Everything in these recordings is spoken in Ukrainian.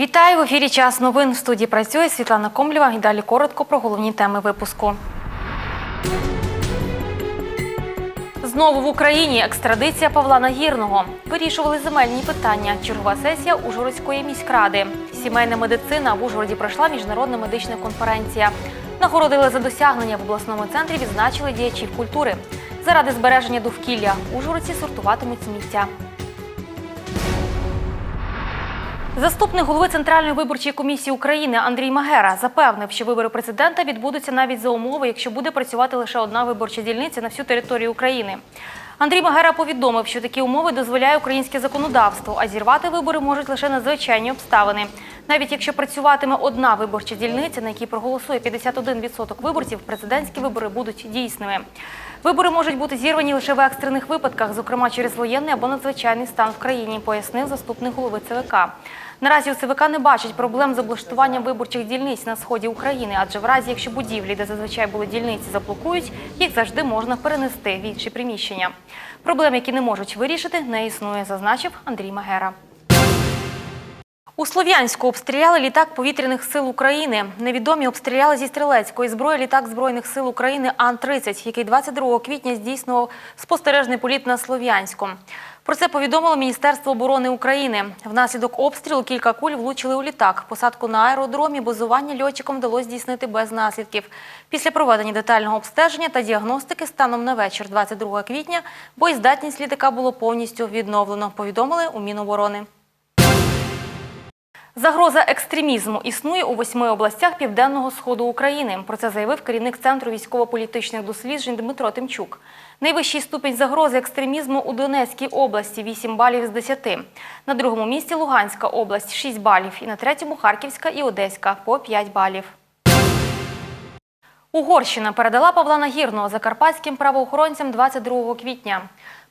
Вітаю в ефірі Час новин. В студії працює Світлана Комлєва. І далі коротко про головні теми випуску. Знову в Україні екстрадиція Павла Нагірного. Вирішували земельні питання. Чергова сесія Ужгородської міськради. Сімейна медицина в Ужгороді пройшла міжнародна медична конференція. Нагородили за досягнення в обласному центрі, відзначили діячів культури. Заради збереження довкілля ужгородці сортуватимуть сміття. Заступник голови Центральної виборчої комісії України Андрій Магера запевнив, що вибори президента відбудуться навіть за умови, якщо буде працювати лише одна виборча дільниця на всю територію України. Андрій Магера повідомив, що такі умови дозволяє українське законодавство, а зірвати вибори можуть лише надзвичайні обставини. Навіть якщо працюватиме одна виборча дільниця, на якій проголосує 51% виборців, президентські вибори будуть дійсними. Вибори можуть бути зірвані лише в екстрених випадках, зокрема через воєнний або надзвичайний стан в країні, пояснив заступник голови ЦВК. Наразі у ЦВК не бачить проблем з облаштуванням виборчих дільниць на сході України, адже в разі, якщо будівлі, де зазвичай були дільниці, заблокують, їх завжди можна перенести в інші приміщення. Проблем, які не можуть вирішити, не існує, зазначив Андрій Магера. У Слов'янську обстріляли літак повітряних сил України. Невідомі обстріляли зі стрілецької зброї літак Збройних сил України Ан-30, який 22 квітня здійснював спостережний політ на Слов'янську. Про це повідомило Міністерство оборони України. Внаслідок обстрілу кілька куль влучили у літак. Посадку на аеродромі базування льотчикам вдалося здійснити без наслідків. Після проведення детального обстеження та діагностики станом на вечір 22 квітня боєздатність літака було повністю відновлено, повідомили у Міноборони. Загроза екстремізму існує у восьми областях південного сходу України. Про це заявив керівник центру військово-політичних досліджень Дмитро Тимчук. Найвищий ступінь загрози екстремізму у Донецькій області 8 балів з 10. На другому місці Луганська область 6 балів. І на третьому Харківська і Одеська по 5 балів. Угорщина передала Павла Нагірного закарпатським правоохоронцям 22 квітня.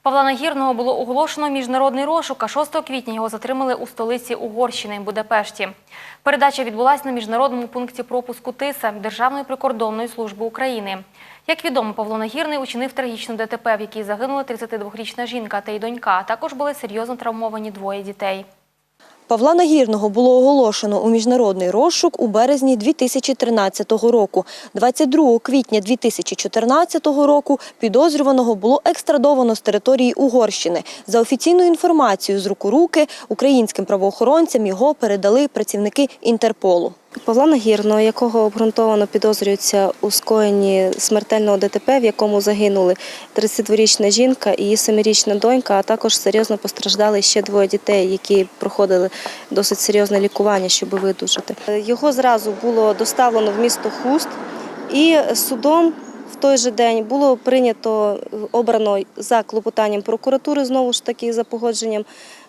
Павла Нагірного було оголошено міжнародний розшук, а 6 квітня його затримали у столиці Угорщини Будапешті. Передача відбулася на міжнародному пункті пропуску ТИСА Державної прикордонної служби України. Як відомо, Павло Нагірний учинив трагічну ДТП, в якій загинула 32-річна жінка та й донька. а Також були серйозно травмовані двоє дітей. Павла Нагірного було оголошено у міжнародний розшук у березні 2013 року. 22 квітня 2014 року підозрюваного було екстрадовано з території Угорщини. За офіційною інформацією з руку руки українським правоохоронцям його передали працівники Інтерполу. Павла Нагірного, якого обґрунтовано підозрюється у скоєнні смертельного ДТП, в якому загинули 32-річна жінка і її 7-річна донька, а також серйозно постраждали ще двоє дітей, які проходили досить серйозне лікування, щоб видужати. Його зразу було доставлено в місто Хуст і судом. В той же день було прийнято обрано за клопотанням прокуратури, знову ж таки за погодженням.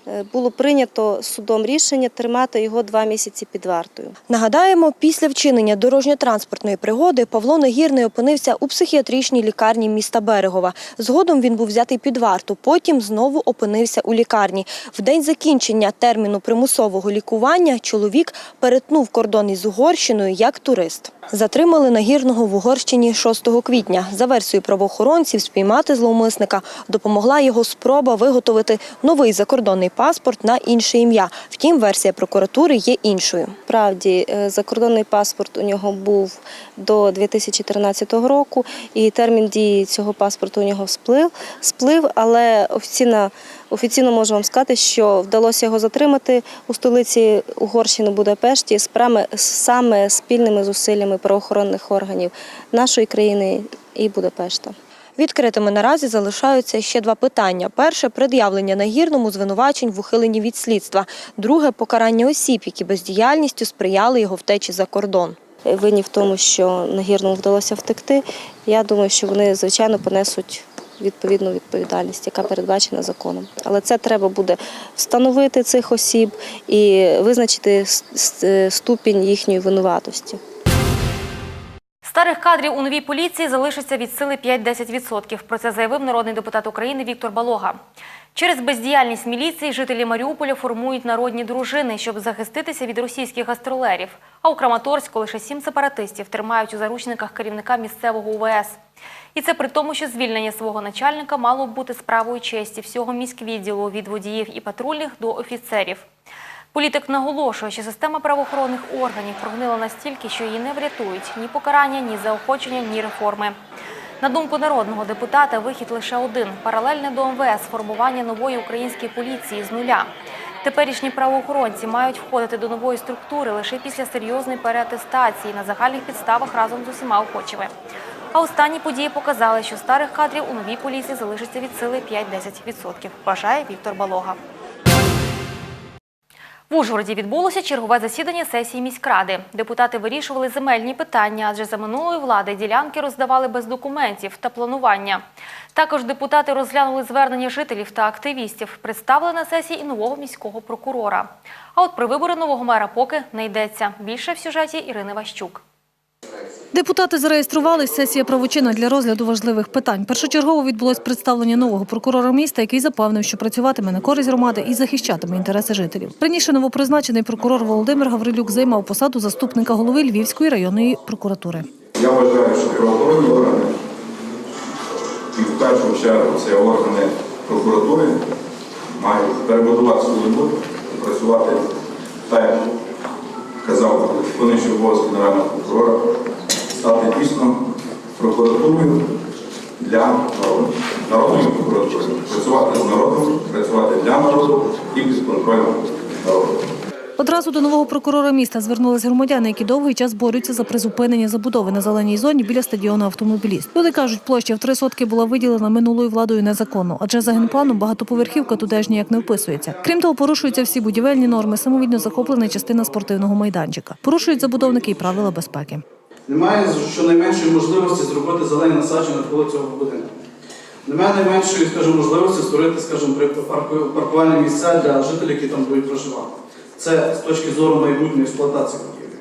Е, Було прийнято судом рішення тримати його два місяці під вартою. Нагадаємо, після вчинення дорожньо-транспортної пригоди Павло Нагірний опинився у психіатричній лікарні міста Берегова. Згодом він був взятий під варту, потім знову опинився у лікарні. В день закінчення терміну примусового лікування чоловік перетнув кордон із Угорщиною як турист. Затримали Нагірного в Угорщині 6 квітня. За версією правоохоронців, спіймати зловмисника допомогла його спроба виготовити новий закордонний паспорт на інше ім'я. Втім, версія прокуратури є іншою. Справді, е, закордонний паспорт у нього був до 2013 року, і термін дії цього паспорту у нього сплив, сплив але офіційно, офіційно можу вам сказати, що вдалося його затримати у столиці Угорщини Будапешті саме спільними зусиллями правоохоронних органів нашої країни і Будапешта. Відкритими наразі залишаються ще два питання. Перше пред'явлення нагірному звинувачень в ухиленні від слідства. Друге покарання осіб, які бездіяльністю сприяли його втечі за кордон. Винні в тому, що Нагірному вдалося втекти. Я думаю, що вони звичайно понесуть відповідну відповідальність, яка передбачена законом. Але це треба буде встановити цих осіб і визначити ступінь їхньої винуватості. Старих кадрів у новій поліції залишиться від сили 5-10%. Про це заявив народний депутат України Віктор Балога. Через бездіяльність міліції жителі Маріуполя формують народні дружини, щоб захиститися від російських гастролерів. А у Краматорську лише сім сепаратистів тримають у заручниках керівника місцевого УВС. І це при тому, що звільнення свого начальника мало б бути справою честі всього міськвідділу від водіїв і патрульних до офіцерів. Політик наголошує, що система правоохоронних органів прогнила настільки, що її не врятують ні покарання, ні заохочення, ні реформи. На думку народного депутата, вихід лише один паралельне до МВС формування нової української поліції з нуля. Теперішні правоохоронці мають входити до нової структури лише після серйозної переатестації на загальних підставах разом з усіма охочими. А останні події показали, що старих кадрів у новій поліції залишиться від сили 5-10%, вважає Віктор Балога. В Ужгороді відбулося чергове засідання сесії міськради. Депутати вирішували земельні питання, адже за минулої влади ділянки роздавали без документів та планування. Також депутати розглянули звернення жителів та активістів, представили на сесії і нового міського прокурора. А от про вибори нового мера поки не йдеться. Більше в сюжеті Ірини Ващук. Депутати зареєстрували сесія правочина для розгляду важливих питань. Першочергово відбулось представлення нового прокурора міста, який запевнив, що працюватиме на користь громади і захищатиме інтереси жителів. Раніше новопризначений прокурор Володимир Гаврилюк займав посаду заступника голови Львівської районної прокуратури. Я вважаю, що правоохоронні органи, і в першу чергу це органи прокуратури, мають перебудувати свою роботу, працювати так, казав виконуючий обов'язки генерального прокурора, стати дійсно прокуратурою для народу, народною прокуратурою, працювати з народом, працювати для народу і під контролем народу. Одразу до нового прокурора міста звернулись громадяни, які довгий час борються за призупинення забудови на зеленій зоні біля стадіону автомобіліст. Люди кажуть, площа в три сотки була виділена минулою владою незаконно, адже за генпланом багатоповерхівка туди ж ніяк не вписується. Крім того, порушуються всі будівельні норми, самовільно захоплена частина спортивного майданчика. Порушують забудовники і правила безпеки. Немає щонайменшої можливості зробити зелені насадження навколо цього будинку. Немає найменшої, скажімо, можливості створити, скажімо, паркувальні місця для жителів, які там будуть проживати. Це з точки зору майбутньої експлуатації будівлі.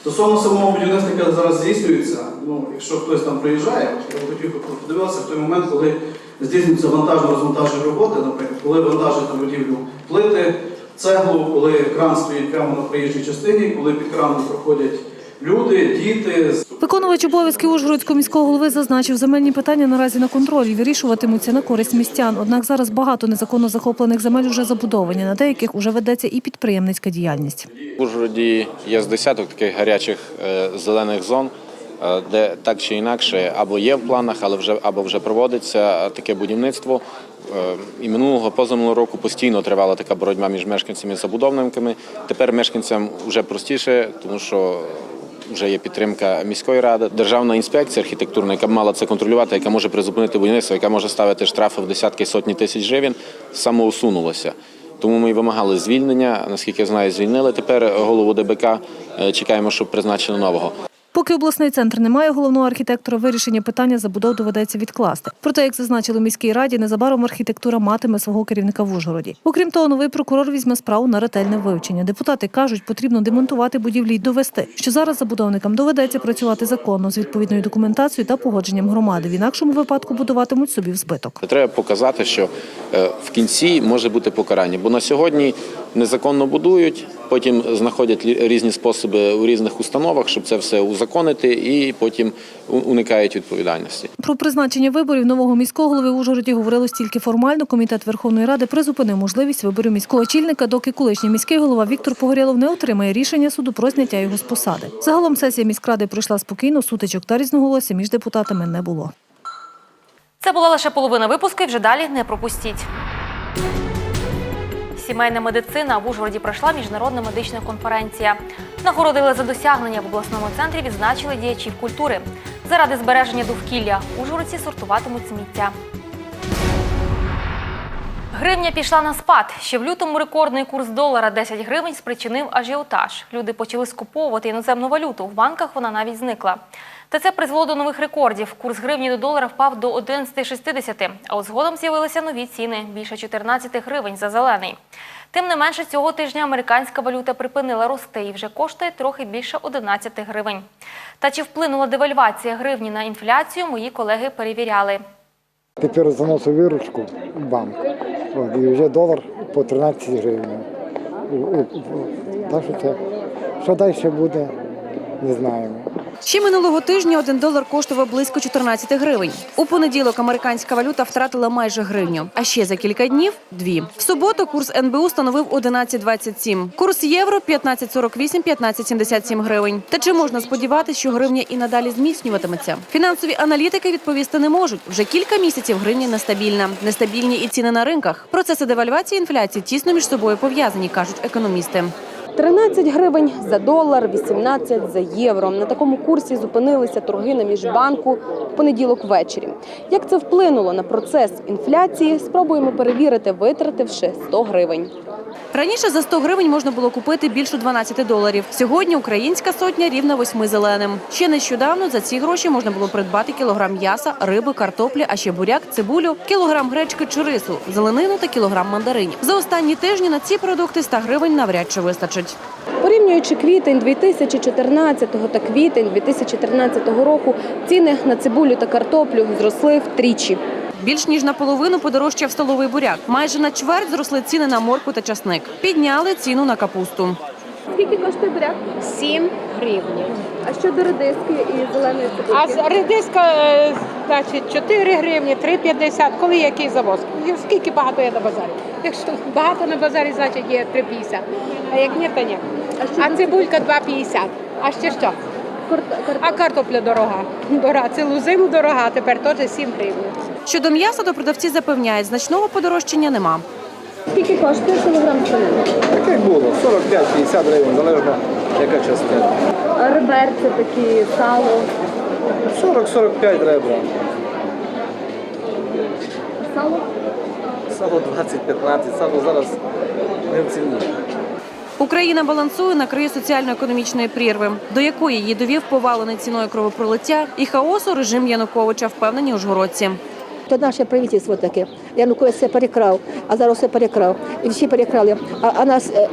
Стосовно самого будівництва, яке зараз здійснюється, ну, якщо хтось там приїжджає, я б хотів подивитися в той момент, коли здійснюються вантажно-розвантажні роботи, наприклад, коли вантажать на будівлю плити, цеглу, коли кран стоїть прямо на проїжджій частині, коли під краном проходять люди, діти, Виконувач обов'язків Ужгородського міського голови зазначив, земельні питання наразі на контролі вирішуватимуться на користь містян. Однак зараз багато незаконно захоплених земель вже забудовані. На деяких уже ведеться і підприємницька діяльність. В Ужгороді є з десяток таких гарячих е, зелених зон, е, де так чи інакше або є в планах, але вже або вже проводиться таке будівництво. Е, І минулого позаминулого року постійно тривала така боротьба між мешканцями і забудовниками. Тепер мешканцям вже простіше, тому що вже є підтримка міської ради, державна інспекція архітектурна, яка мала це контролювати, яка може призупинити будівництво, яка може ставити штрафи в десятки сотні тисяч гривень, самоусунулася. Тому ми й вимагали звільнення. Наскільки я знаю, звільнили тепер голову ДБК. Е, Чекаємо, щоб призначили нового. Поки обласний центр не має головного архітектора, вирішення питання забудов доведеться відкласти. Проте, як зазначили в міській раді, незабаром архітектура матиме свого керівника в Ужгороді. Окрім того, новий прокурор візьме справу на ретельне вивчення. Депутати кажуть, потрібно демонтувати будівлі й довести, що зараз забудовникам доведеться працювати законно з відповідною документацією та погодженням громади. В інакшому випадку будуватимуть собі в збиток. Треба показати, що е, в кінці може бути покарання. Бо на сьогодні незаконно будують, потім знаходять різні способи у різних установах, щоб це все узаконити, і потім уникають відповідальності. Про призначення виборів нового міського голови в Ужгороді говорилось тільки формально. Комітет Верховної Ради призупинив можливість виборів міського очільника, доки колишній міський голова Віктор Погорєлов не отримає рішення суду про зняття його з посади. Загалом сесія міськради пройшла спокійно, сутичок та різноголосся між депутатами не було. Це була лише половина випуску, і вже далі не пропустіть. Сімейна медицина в Ужгороді пройшла міжнародна медична конференція. Нагородили за досягнення в обласному центрі, відзначили діячів культури. Заради збереження довкілля ужгородці сортуватимуть сміття. Гривня пішла на спад. Ще в лютому рекордний курс долара 10 гривень спричинив ажіотаж. Люди почали скуповувати іноземну валюту. В банках вона навіть зникла. Та це призвело до нових рекордів. Курс гривні до долара впав до 11,60. А от згодом з'явилися нові ціни – більше 14 гривень за зелений. Тим не менше, цього тижня американська валюта припинила рости і вже коштує трохи більше 11 гривень. Та чи вплинула девальвація гривні на інфляцію, мої колеги перевіряли. Тепер заносив виручку в банк. І вже долар по 13 гривень. Так що це, що далі буде, не знаємо. Ще минулого тижня один долар коштував близько 14 гривень. У понеділок американська валюта втратила майже гривню. А ще за кілька днів дві. В суботу курс НБУ становив 11,27. Курс євро 15,48, 15,77 гривень. Та чи можна сподіватися, що гривня і надалі зміцнюватиметься? Фінансові аналітики відповісти не можуть. Вже кілька місяців гривня нестабільна. Нестабільні і ціни на ринках. Процеси девальвації і інфляції тісно між собою пов'язані, кажуть економісти. 13 гривень за долар, 18 за євро. На такому курсі зупинилися торги на міжбанку в понеділок ввечері. Як це вплинуло на процес інфляції, спробуємо перевірити, витративши 100 гривень. Раніше за 100 гривень можна було купити більше 12 доларів. Сьогодні українська сотня рівна 8 зеленим. Ще нещодавно за ці гроші можна було придбати кілограм м'яса, риби, картоплі, а ще буряк, цибулю, кілограм гречки чи рису, зеленину та кілограм мандаринів. За останні тижні на ці продукти 100 гривень навряд чи вистачить. Порівнюючи квітень 2014 та квітень 2013 року, ціни на цибулю та картоплю зросли втричі. Більш ніж наполовину подорожчав столовий буряк. Майже на чверть зросли ціни на моркву та часник. Підняли ціну на капусту. Скільки коштує буряк? 7 гривень. А що до редиски і зеленої А редиска, е, значить, 4 гривні, 3,50. Коли який завоз? Скільки багато є на базарі? Якщо багато на базарі, значить є 3,50. А як ні, то ні. А цибулька 2,50. А ще що? А картопля дорога. Дорога. Цілу зиму дорога, а тепер теж 7 гривень. Щодо м'яса, то продавці запевняють, значного подорожчання нема. Скільки коштує кілограм свинини? Так як було, 45-50 гривень, залежно яка частина. А реберці такі, сало, 40-45 ребра. сало. Сало 20-15, сало зараз не в ціні. Україна балансує на краї соціально-економічної прірви, до якої її довів повалений ціною кровопролиття і хаосу режим Януковича, впевнені ужгородці. То наше правительство таке. Янукович все перекрав, а зараз все перекрав. І всі перекрали. А, а нас е,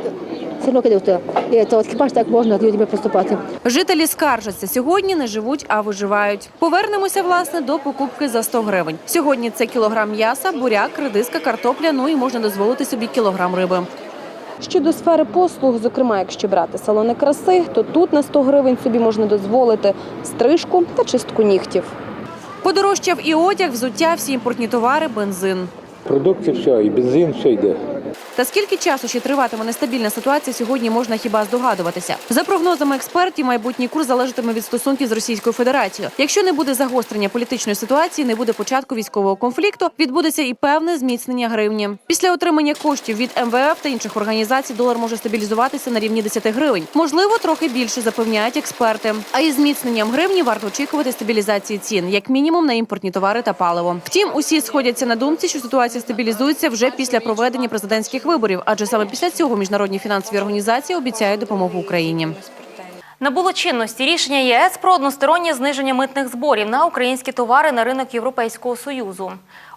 все одно кидати. І то от хіба ж так можна людьми поступати? Жителі скаржаться сьогодні не живуть, а виживають. Повернемося власне до покупки за 100 гривень. Сьогодні це кілограм м'яса, буряк, редиска, картопля. Ну і можна дозволити собі кілограм риби. Щодо сфери послуг, зокрема, якщо брати салони краси, то тут на 100 гривень собі можна дозволити стрижку та чистку нігтів. Подорожчав і одяг, взуття, всі імпортні товари, бензин. Продукти все, і бензин, все йде. Та скільки часу ще триватиме нестабільна ситуація, сьогодні можна хіба здогадуватися. За прогнозами експертів, майбутній курс залежатиме від стосунків з Російською Федерацією. Якщо не буде загострення політичної ситуації, не буде початку військового конфлікту, відбудеться і певне зміцнення гривні. Після отримання коштів від МВФ та інших організацій долар може стабілізуватися на рівні 10 гривень. Можливо, трохи більше запевняють експерти. А із зміцненням гривні варто очікувати стабілізації цін, як мінімум на імпортні товари та паливо. Втім, усі сходяться на думці, що ситуація стабілізується вже після проведення президентських виборів, адже саме після цього міжнародні фінансові організації обіцяють допомогу Україні. Набуло чинності рішення ЄС про одностороннє зниження митних зборів на українські товари на ринок Європейського Союзу.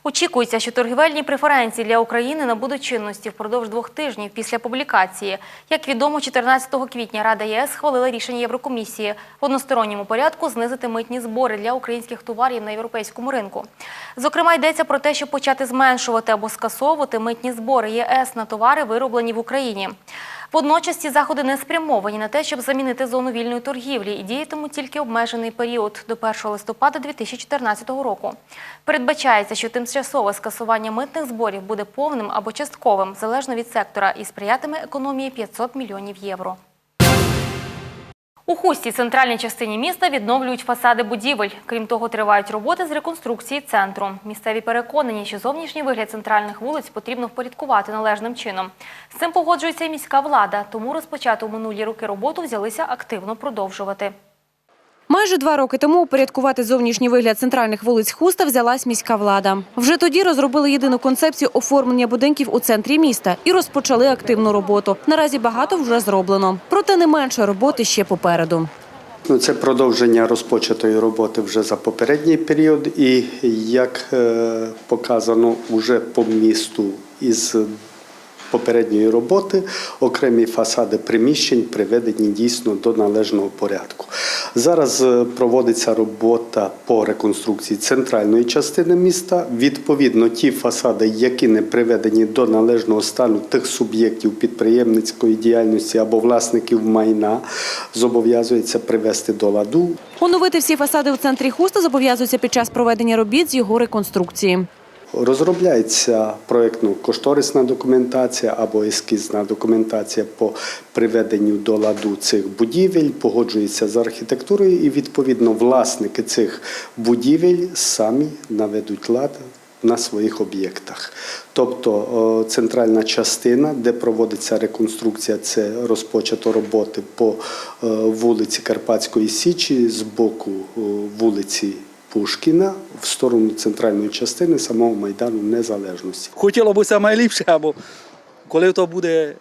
Очікується, що торгівельні преференції для України набудуть чинності впродовж двох тижнів після публікації. Як відомо, 14 квітня Рада ЄС схвалила рішення Єврокомісії в односторонньому порядку знизити митні збори для українських товарів на європейському ринку. Зокрема, йдеться про те, щоб почати зменшувати або скасовувати митні збори ЄС на товари, вироблені в Україні. Водночас ці заходи не спрямовані на те, щоб замінити зону вільної торгівлі і діятимуть тільки обмежений період до 1 листопада 2014 року. Передбачається, що тимчасове скасування митних зборів буде повним або частковим, залежно від сектора, і сприятиме економії 500 мільйонів євро. У хусті центральній частині міста відновлюють фасади будівель. Крім того, тривають роботи з реконструкції центру. Місцеві переконані, що зовнішній вигляд центральних вулиць потрібно впорядкувати належним чином. З цим погоджується і міська влада, тому розпочату минулі роки роботу взялися активно продовжувати. Майже два роки тому упорядкувати зовнішній вигляд центральних вулиць Хуста взялась міська влада. Вже тоді розробили єдину концепцію оформлення будинків у центрі міста і розпочали активну роботу. Наразі багато вже зроблено. Проте не менше роботи ще попереду. Ну, це продовження розпочатої роботи вже за попередній період, і як е, показано вже по місту із попередньої роботи, окремі фасади приміщень приведені дійсно до належного порядку. Зараз е, проводиться робота по реконструкції центральної частини міста. Відповідно, ті фасади, які не приведені до належного стану тих суб'єктів підприємницької діяльності або власників майна, зобов'язується привести до ладу. Оновити всі фасади у центрі Хуста зобов'язуються під час проведення робіт з його реконструкції. Розробляється проєктно-кошторисна документація або ескізна документація по приведенню до ладу цих будівель, погоджується з архітектурою, і відповідно власники цих будівель самі наведуть лад на своїх об'єктах. Тобто центральна частина, де проводиться реконструкція, це розпочато роботи по е, вулиці Карпатської Січі з боку вулиці Пушкіна в сторону центральної частини самого Майдану Незалежності. Хотіло б саме ліпше, або коли то буде,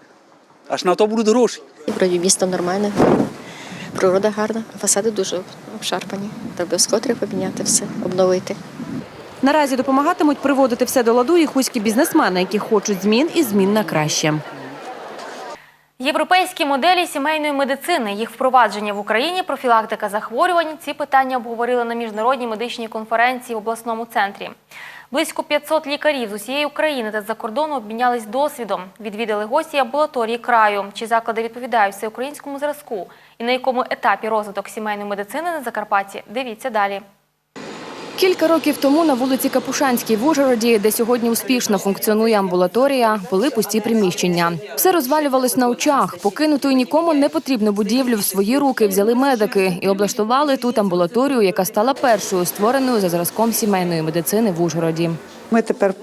аж на то будуть гроші. Вроді місто нормальне, природа гарна, фасади дуже обшарпані. Та обов'язково треба поміняти все, обновити. Наразі допомагатимуть приводити все до ладу і хуські бізнесмени, які хочуть змін і змін на краще. Європейські моделі сімейної медицини, їх впровадження в Україні, профілактика захворювань. Ці питання обговорили на міжнародній медичній конференції в обласному центрі. Близько 500 лікарів з усієї України та з-за кордону обмінялись досвідом. Відвідали гості амбулаторії краю, чи заклади відповідають всеукраїнському зразку і на якому етапі розвиток сімейної медицини на Закарпатті. Дивіться далі. Кілька років тому на вулиці Капушанській в Ужгороді, де сьогодні успішно функціонує амбулаторія, були пусті приміщення. Все розвалювалось на очах. Покинуту і нікому не потрібну будівлю в свої руки взяли медики і облаштували тут амбулаторію, яка стала першою створеною за зразком сімейної медицини в Ужгороді. Ми тепер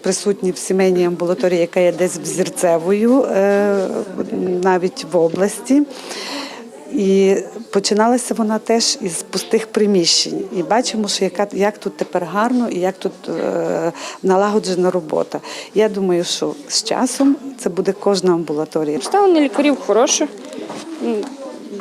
присутні в сімейній амбулаторії, яка є десь взірцевою, е, навіть в області. І починалася вона теж із пустих приміщень. І бачимо, що яка, як тут тепер гарно і як тут е, налагоджена робота. Я думаю, що з часом це буде кожна амбулаторія. Ставлення лікарів хороше,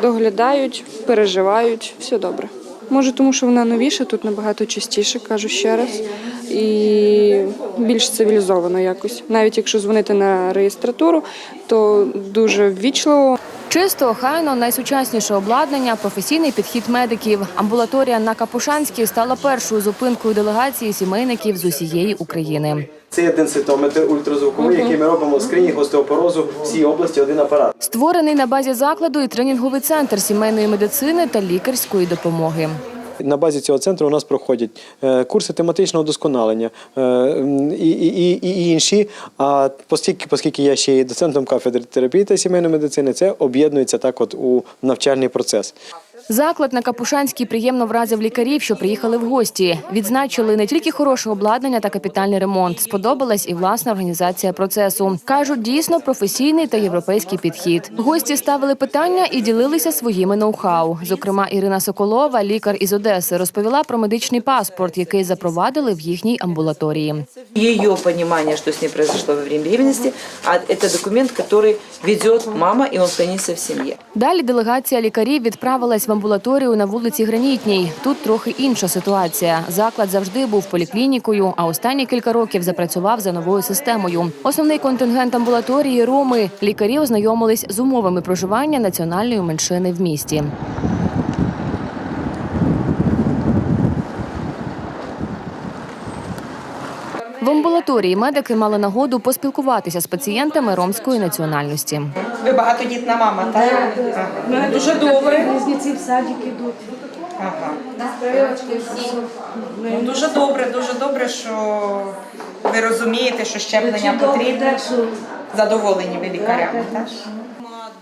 доглядають, переживають, все добре. Може, тому що вона новіша, тут набагато частіше, кажу ще раз, і більш цивілізовано якось. Навіть якщо дзвонити на реєстратуру, то дуже ввічливо. Чисто, охайно, найсучасніше обладнання, професійний підхід медиків. Амбулаторія на Капушанській стала першою зупинкою делегації сімейників з усієї України. Це є денситометр ультразвуковий, який ми робимо скринінг остеопорозу всій області один апарат. Створений на базі закладу і тренінговий центр сімейної медицини та лікарської допомоги. На базі цього центру у нас проходять е, курси тематичного досконалення е, і, і, і, інші. А оскільки, оскільки я ще є доцентом кафедри терапії та сімейної медицини, це об'єднується так от у навчальний процес. Заклад на Капушанській приємно вразив лікарів, що приїхали в гості. Відзначили не тільки хороше обладнання та капітальний ремонт. Сподобалась і власна організація процесу. кажуть, дійсно професійний та європейський підхід. Гості ставили питання і ділилися своїми ноу-хау. Зокрема, Ірина Соколова, лікар із Одеси, розповіла про медичний паспорт, який запровадили в їхній амбулаторії. ее понимание, что с ней произошло во время беременности, а это документ, который ведет мама, он хранится в семье. Далі делегація лікарів відправилась в амбулаторію на вулиці Гранітній. Тут трохи інша ситуація. Заклад завжди був поліклінікою, а останні кілька років запрацював за новою системою. Основний контингент амбулаторії роми. Лікарі ознайомились з умовами проживання національної меншини в місті. В амбулаторії медики мали нагоду поспілкуватися з пацієнтами ромської національності. Ви багатодітна мама, так? Мене дуже добре. Близнеці в садик йдуть. Ага. Ну, дуже добре, дуже добре, що ви розумієте, що щеплення потрібне. Задоволені ви лікарями, так?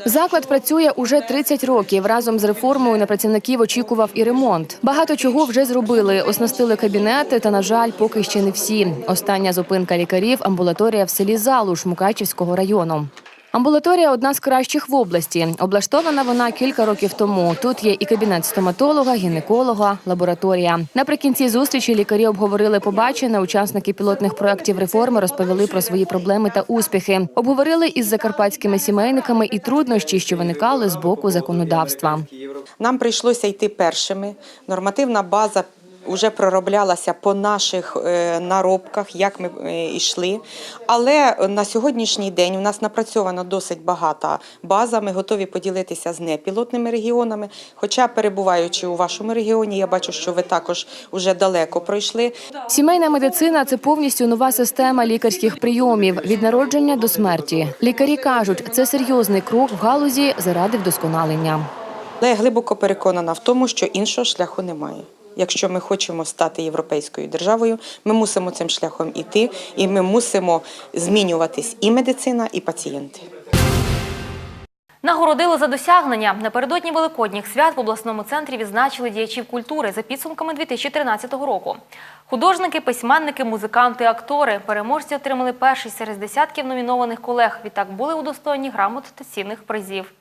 Заклад працює уже 30 років. Разом з реформою на працівників очікував і ремонт. Багато чого вже зробили. Оснастили кабінети, та на жаль, поки ще не всі. Остання зупинка лікарів амбулаторія в селі Залуш Мукачівського району. Амбулаторія одна з кращих в області. Облаштована вона кілька років тому. Тут є і кабінет стоматолога, гінеколога, лабораторія. Наприкінці зустрічі лікарі обговорили побачене. Учасники пілотних проєктів реформи розповіли про свої проблеми та успіхи. Обговорили із закарпатськими сімейниками і труднощі, що виникали з боку законодавства. Нам прийшлося йти першими. Нормативна база вже пророблялася по наших е, наробках, як ми е, йшли. Але на сьогоднішній день у нас напрацьована досить багата база. Ми готові поділитися з непілотними регіонами. Хоча, перебуваючи у вашому регіоні, я бачу, що ви також вже далеко пройшли. Сімейна медицина це повністю нова система лікарських прийомів від народження до смерті. Лікарі кажуть, це серйозний крок в галузі заради вдосконалення. Але я глибоко переконана в тому, що іншого шляху немає. Якщо ми хочемо стати європейською державою, ми мусимо цим шляхом іти, і ми мусимо змінюватись і медицина, і пацієнти. Нагородили за досягнення. Напередодні Великодніх свят в обласному центрі відзначили діячів культури за підсумками 2013 року. Художники, письменники, музиканти, актори. Переможці отримали перший серед десятків номінованих колег. Відтак були удостоєні грамот та цінних призів.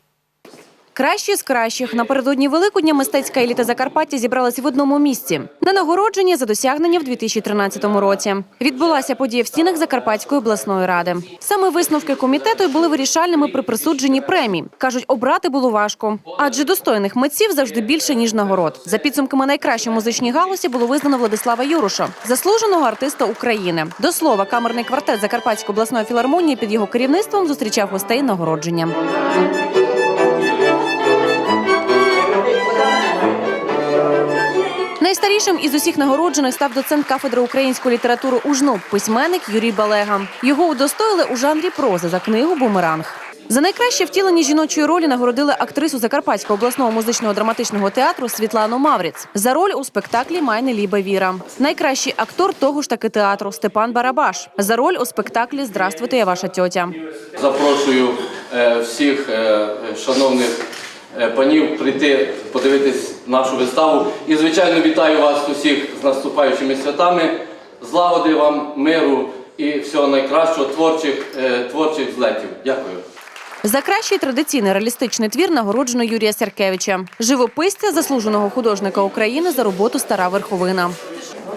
Кращі з кращих напередодні Великодня мистецька еліта Закарпаття зібралась в одному місці на нагородження за досягнення в 2013 році. Відбулася подія в стінах Закарпатської обласної ради. Саме висновки комітету були вирішальними при присудженні премій. кажуть, обрати було важко, адже достойних митців завжди більше ніж нагород. За підсумками найкращої музичній галузі було визнано Владислава Юруша, заслуженого артиста України. До слова, камерний квартет Закарпатської обласної філармонії під його керівництвом зустрічав гостей нагородження. Найстарішим із усіх нагороджених став доцент кафедри української літератури УЖНУ, письменник Юрій Балега. Його удостоїли у жанрі прози за книгу Бумеранг. За найкраще втілення жіночої ролі нагородили актрису Закарпатського обласного музичного драматичного театру Світлану Мавріц за роль у спектаклі Майне Ліба Віра. Найкращий актор того ж таки театру Степан Барабаш за роль у спектаклі Здравствуйте, я ваша тьотя. Запрошую е, всіх е, шановних панів прийти подивитись нашу виставу. І, звичайно, вітаю вас усіх з наступаючими святами. Злагоди вам, миру і всього найкращого творчих, е, творчих злетів. Дякую. За кращий традиційний реалістичний твір нагороджено Юрія Сяркевича, живописця, заслуженого художника України за роботу Стара верховина.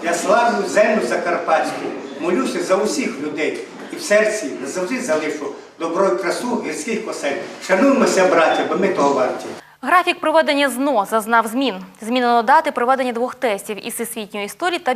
Я славлю землю Закарпатську, молюся за усіх людей і в серці завжди залишу добро і красу гірських осель. Шануємося, браття, бо ми того варті. Графік проведення ЗНО зазнав змін. Змінено дати проведення двох тестів із всесвітньої історії та